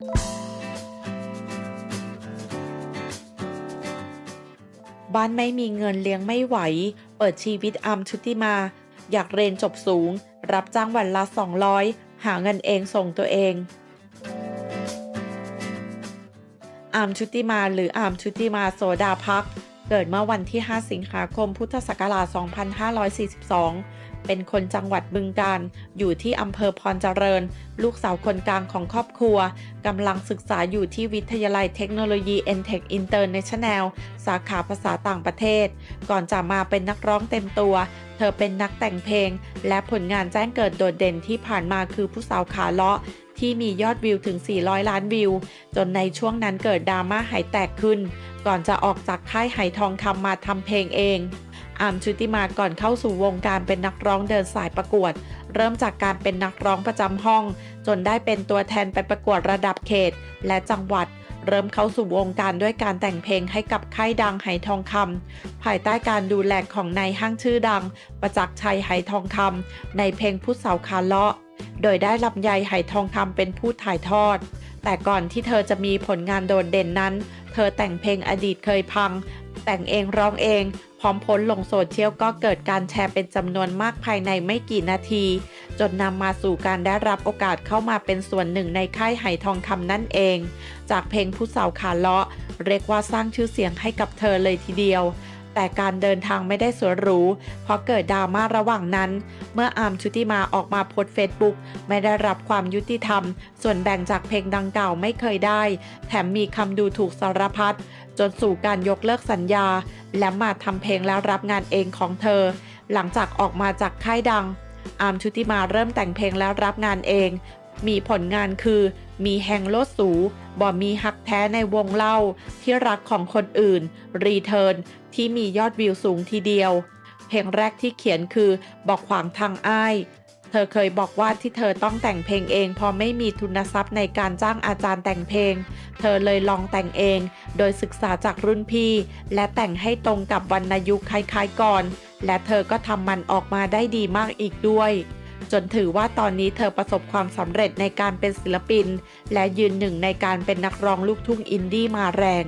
บ้านไม่มีเงินเลี้ยงไม่ไหว เปิดชีวิตอัมชุติมา อยากเรียนจบสูง รับจ้างวันละ 200 หาเงินเองส่งตัวเองอามชุติมาหรืออามชุติมาโสดาพัก เกิดเมื่อวันที่ 5 สิงหาคม พุทธศักราช 2542 เป็นคนจังหวัดบึงกาฬอยู่ที่อำเภอพรเจริญ ลูกสาวคนกลางของครอบครัว กำลังศึกษาอยู่ที่วิทยาลัยเทคโนโลยี n t e c h International สาขาภาษาต่างประเทศ ก่อนจะมาเป็นนักร้องเต็มตัว เธอเป็นนักแต่งเพลง และผลงานแจ้งเกิดโดดเด่นที่ผ่านมาคือผู้สาวขาเลาะที่มียอดวิวถึง 400 ล้านวิว จนในช่วงนั้นเกิดดราม่าหายแตกขึ้น ก่อนจะออกจากค่ายไหทองคำมาทำเพลงเองอามชุติมาก่อนเข้าสู่วงการเป็นนักร้องเดินสายประกวด เริ่มจากการเป็นนักร้องประจำห้อง จนได้เป็นตัวแทนไปประกวดระดับเขต และจังหวัด เริ่มเข้าสู่วงการด้วยการแต่งเพลงให้กับค่ายดังไหทองคำภายใต้การดูแลของนายห้างชื่อดัง ประจักษ์ชัยไหทองคำในเพลงผู้สาวคาเลาะ โดยได้ลำไยไหทองคำเป็นผู้ถ่ายทอด แต่ก่อนที่เธอจะมีผลงานโดดเด่นนั้น เธอแต่งเพลงอดีตเคยพัง แต่งเองร้องเอง พร้อมพ้นลงโซเชียลก็เกิดการแชร์เป็นจำนวนมากภายในไม่กี่นาที จนนำมาสู่การได้รับโอกาสเข้ามาเป็นส่วนหนึ่งในค่ายไหทองคำนั่นเอง จากเพลงผู้สาวขาเลาะ เรียกว่าสร้างชื่อเสียงให้กับเธอเลยทีเดียว แต่การเดินทางไม่ได้สวยหรู เพราะเกิดดราม่าระหว่างนั้น เมื่ออาร์มชุติมาออกมาโพสเฟซบุ๊กไม่ได้รับความยุติธรรม ส่วนแบ่งจากเพลงดังกล่าวไม่เคยได้ แถมมีคำดูถูกสารพัดจนสู่การยกเลิกสัญญา และมาทำเพลงแล้วรับงานเองของเธอ หลังจากออกมาจากค่ายดังอาร์มชุติมาเริ่มแต่งเพลงแล้วรับงานเอง มีผลงานคือมีแหงโลดสูบ่มีฮักแท้ในวงเล่าที่รักของคนอื่น รีเทิร์นที่มียอดวิวสูงทีเดียว เพลงแรกที่เขียนคือบอกขวางทางอ้าย เธอเคยบอกว่าที่เธอต้องแต่งเพลงเองเพราะไม่มีทุนทรัพย์ในการจ้างอาจารย์แต่งเพลง เธอเลยลองแต่งเอง โดยศึกษาจากรุ่นพี่ และแต่งให้ตรงกับวรรณยุกต์คล้ายๆก่อน และเธอก็ทำมันออกมาได้ดีมากอีกด้วย จนถือว่าตอนนี้เธอประสบความสำเร็จในการเป็นศิลปิน และยืนหนึ่งในการเป็นนักร้องลูกทุ่งอินดี้มาแรง